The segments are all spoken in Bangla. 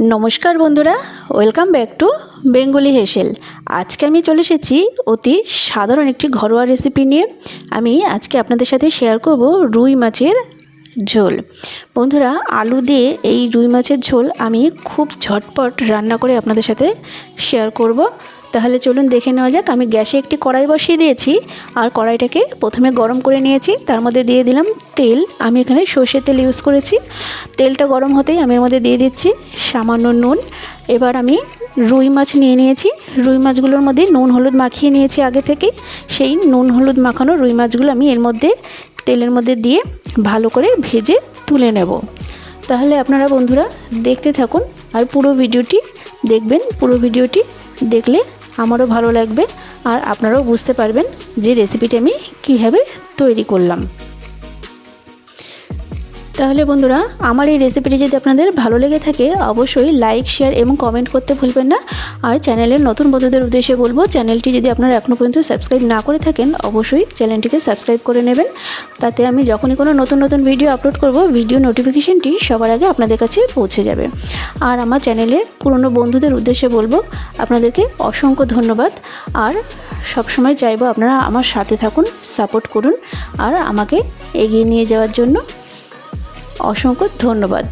নমস্কার বন্ধুরা welcome back to Bengali Hesel আজকে আমি চলে এসেছি অতি সাধারণ একটি ঘরোয়া রেসিপি নিয়ে। আমি আজকে আপনাদের সাথে শেয়ার করব রুই মাছের ঝোল। বন্ধুরা, আলু দিয়ে এই রুই মাছের ঝোল আমি খুব ঝটপট রান্না করে আপনাদের সাথে শেয়ার করব। তাহলে চলুন দেখে নেওয়া যাক। আমি গ্যাসে একটি কড়াই বসিয়ে দিয়েছি আর কড়াইটাকে প্রথমে গরম করে নিয়েছি। তার মধ্যে দিয়ে দিলাম তেল। আমি এখানে সর্ষের তেল ইউজ করেছি। তেলটা গরম হতেই আমি এর মধ্যে দিয়ে দিচ্ছি সামান্য নুন। এবার আমি রুই মাছ নিয়ে নিয়েছি। রুই মাছগুলোর মধ্যে নুন, হলুদ মাখিয়ে নিয়েছি আগে থেকে। সেই নুন, হলুদ মাখানো রুই মাছগুলো আমি এর মধ্যে তেলের মধ্যে দিয়ে ভালো করে ভেজে তুলে নেব। তাহলে আপনারা বন্ধুরা দেখতে থাকুন আর পুরো ভিডিওটি দেখবেন। পুরো ভিডিওটি দেখলে আমারও ভালো লাগবে আর আপনারাও বুঝতে পারবেন যে রেসিপিটি আমি কীভাবে তৈরি করলাম। তাহলে বন্ধুরা, আমার এই রেসিপিটি যদি আপনাদের ভালো লেগে থাকে, অবশ্যই লাইক শেয়ার এবং কমেন্ট করতে ভুলবেন না। আর চ্যানেলের নতুন বন্ধুদের উদ্দেশ্যে বলব চ্যানেলটি যদি আপনারা এখনও পর্যন্ত সাবস্ক্রাইব না করে থাকেন, অবশ্যই চ্যানেলটিকে সাবস্ক্রাইব করে নেবেন। তাতে আমি যখনই কোনো নতুন নতুন ভিডিও আপলোড করব ভিডিও নোটিফিকেশনটি সবার আগে আপনাদের কাছে পৌঁছে যাবে। আর আমার চ্যানেলের পুরনো বন্ধুদের উদ্দেশ্যে বলব, আপনাদেরকে অসংখ্য ধন্যবাদ। আর সবসময় চাইব আপনারা আমার সাথে থাকুন সাপোর্ট করুন। আর আমাকে এগিয়ে নিয়ে যাওয়ার জন্য অসংখ্য ধন্যবাদ।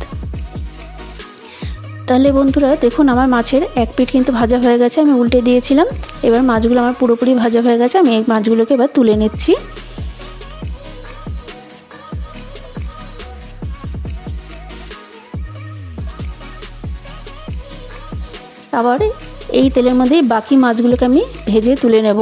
তাহলে বন্ধুরা, দেখুন আমার মাছের এক পিঠ কিন্তু ভাজা হয়ে গেছে, আমি উল্টে দিয়েছিলাম। এবার মাছগুলো আমার পুরোপুরি ভাজা হয়ে গেছে, আমি এই মাছগুলোকে এবার তুলে নিচ্ছি। আবার এই তেলের মধ্যে বাকি মাছগুলোকে আমি ভেজে তুলে নেব।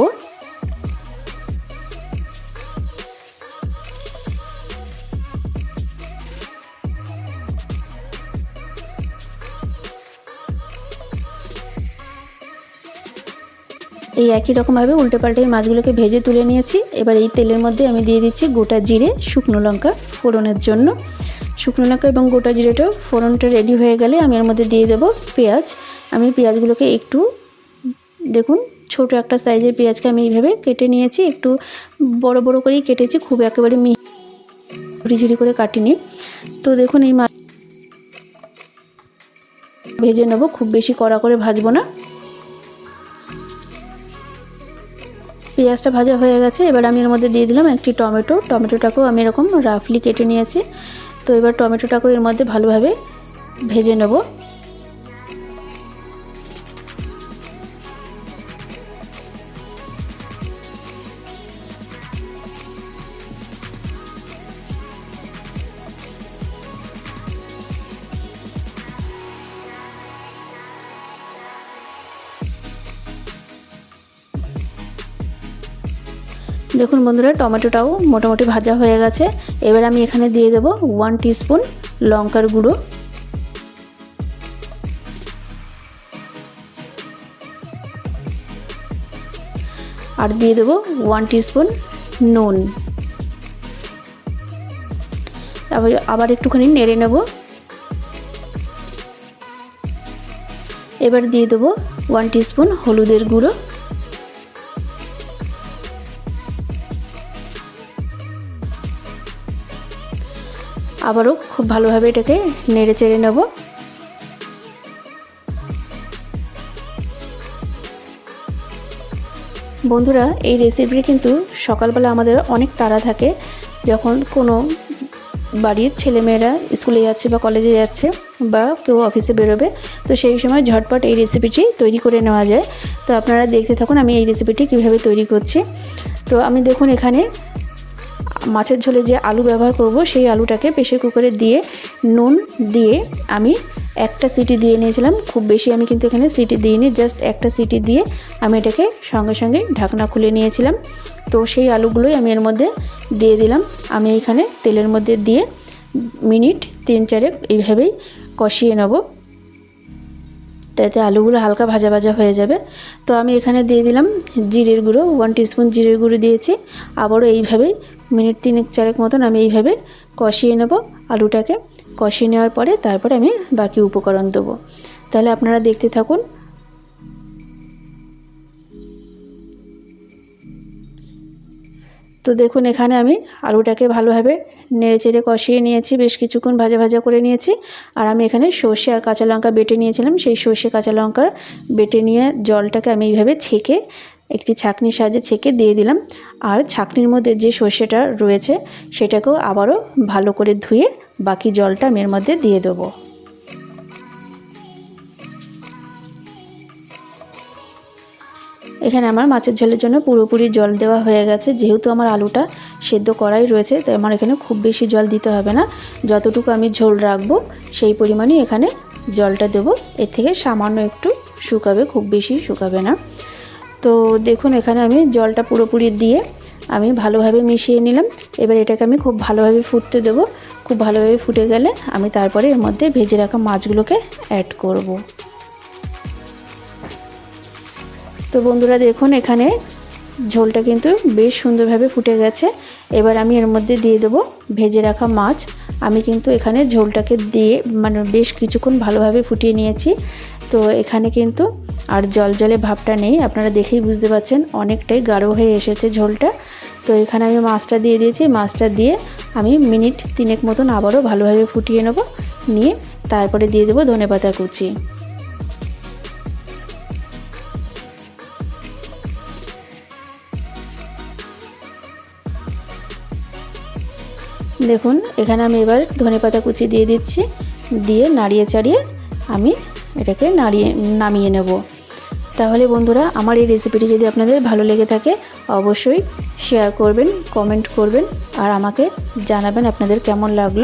এই একই রকমভাবে উল্টে পাল্টে এই মাছগুলোকে ভেজে তুলে নিয়েছি। এবার এই তেলের মধ্যে আমি দিয়ে দিচ্ছি গোটা জিরে, শুকনো লঙ্কা ফোড়নের জন্য। শুকনো লঙ্কা এবং গোটা জিরেটা ফোড়নটা রেডি হয়ে গেলে আমি এর মধ্যে দিয়ে দেবো পেঁয়াজ। আমি পেঁয়াজগুলোকে একটু, দেখুন, ছোট একটা সাইজের পেঁয়াজকে আমি এইভাবে কেটে নিয়েছি। একটু বড় বড় করেই কেটেছি, খুব একেবারে মি, ঝুড়ি করে কাটিনি। তো দেখুন এই মাছ ভেজে নেব, খুব বেশি কড়া করে ভাজবো না। পেঁয়াজটা ভাজা হয়ে গেছে, এবার আমি এর মধ্যে দিয়ে দিলাম একটি টমেটো। টমেটোটাকেও আমি এরকম রাফলি কেটে নিয়েছি। তো এবার টমেটোটাকেও এর মধ্যে ভালোভাবে ভেজে নেব। দেখুন বন্ধুরা, টমেটোটাও মোটামুটি ভাজা হয়ে গেছে। এবার আমি এখানে দিয়ে দেবো ওয়ান টিস্পুন লঙ্কার গুঁড়ো। আর দিয়ে দেবো ওয়ান টিস্পুন নুন। আবার আবার একটুখানি নেড়ে নেব। এবার দিয়ে দেবো ওয়ান টিস্পুন হলুদের গুঁড়ো। আবারও খুব ভালোভাবে এটাকে নেড়ে চেড়ে নেব। বন্ধুরা, এই রেসিপি কিন্তু সকালবেলা আমাদের অনেক তাড়া থাকে। যখন কোনো বাড়ির ছেলেমেয়েরা স্কুলে যাচ্ছে বা কলেজে যাচ্ছে বা কেউ অফিসে বেরোবে, তো সেই সময় ঝটপট এই রেসিপিটি তৈরি করে নেওয়া যায়। তো আপনারা দেখতে থাকুন আমি এই রেসিপিটি কীভাবে তৈরি করছি। তো আমি দেখুন এখানে মাছের ঝোলে যে আলু ব্যবহার করব, সেই আলুটাকে প্রেশার কুকারে দিয়ে, নুন দিয়ে আমি একটা সিটি দিয়ে নিয়েছিলাম। খুব বেশি আমি কিন্তু এখানে সিটি দিইনি জাস্ট একটা সিটি দিয়ে আমি এটাকে সঙ্গে সঙ্গে ঢাকনা খুলে নিয়েছিলাম। তো সেই আলুগুলোই আমি এর মধ্যে দিয়ে দিলাম। আমি এখানে তেলের মধ্যে দিয়ে মিনিট তিন চারেক এইভাবেই কষিয়ে নেব। তাতে আলুগুলো হালকা ভাজা ভাজা হয়ে যাবে। তো আমি এখানে দিয়ে দিলাম জিরের গুঁড়ো ওয়ান টিস্পুন জিরের গুঁড়ো দিয়েছি। আবারও এইভাবে মিনিট তিনেক চারেক মতন আমি এইভাবে কষিয়ে নেব আলুটাকে। কষিয়ে নেওয়ার পরে তারপরে আমি বাকি উপকরণ দেবো। তাহলে আপনারা দেখতে থাকুন তো দেখুন, এখানে আমি আলুটাকে ভালোভাবে নেড়েচেড়ে কষিয়ে নিয়েছি। বেশ কিছুক্ষণ ভাজা ভাজা করে নিয়েছি। আর আমি এখানে সর্ষে আর কাঁচা লঙ্কা বেটে নিয়েছিলাম। সেই সর্ষে কাঁচা লঙ্কার বেটে নিয়ে জলটাকে আমি এইভাবে ছেঁকে, একটি ছাঁকনির সাহায্যে ছেঁকে দিয়ে দিলাম। আর ছাঁকনির মধ্যে যে সর্ষেটা রয়েছে, সেটাকেও আবারও ভালো করে ধুয়ে বাকি জলটা আমি এর মধ্যে দিয়ে দেবো। এখানে আমার মাছের ঝোলের জন্য পুরোপুরি জল দেওয়া হয়ে গেছে। যেহেতু আমার আলুটা সেদ্ধ করাই রয়েছে, তাই আমার এখানে খুব বেশি জল দিতে হবে না। যতটুকু আমি ঝোল রাখব, সেই পরিমাণই এখানে জলটা দেবো। এর থেকে সামান্য একটু শুকাবে, খুব বেশি শুকাবে না। তো দেখুন, এখানে আমি জলটা পুরোপুরি দিয়ে আমি ভালোভাবে মিশিয়ে নিলাম। এবার এটাকে আমি খুব ভালোভাবে ফুটতে দেবো। খুব ভালোভাবে ফুটে গেলে আমি তারপরে এর মধ্যে ভেজে রাখা মাছগুলোকে অ্যাড করব। তো বন্ধুরা দেখুন, এখানে ঝোলটা কিন্তু বেশ সুন্দরভাবে ফুটে গেছে। এবার আমি এর মধ্যে দিয়ে দেবো ভেজে রাখা মাছ। আমি কিন্তু এখানে ঝোলটাকে দিয়ে মানে বেশ কিছুক্ষণ ভালোভাবে ফুটিয়ে নিয়েছি। তো এখানে কিন্তু আর জল জলে ভাবটা নেই, আপনারা দেখেই বুঝতে পারছেন অনেকটাই গাঢ় হয়ে এসেছে ঝোলটা। তো এখানে আমি মাছটা দিয়ে দিয়েছি, মাছটা দিয়ে আমি মিনিট তিনেক মতন আবারও ভালোভাবে ফুটিয়ে নেব। নিয়ে তারপরে দিয়ে দেবো ধনেপাতা কুচি। দেখুন, এখানে আমি এবার ধনেপাতা কুচি দিয়ে দিচ্ছি, দিয়ে নাড়িয়ে চাড়িয়ে আমি এটাকে নাড়িয়ে, নামিয়ে নেব। তাহলে বন্ধুরা, আমার এই রেসিপিটি যদি আপনাদের ভালো লেগে থাকে, অবশ্যই শেয়ার করবেন কমেন্ট করবেন, আর আমাকে জানাবেন আপনাদের কেমন লাগল।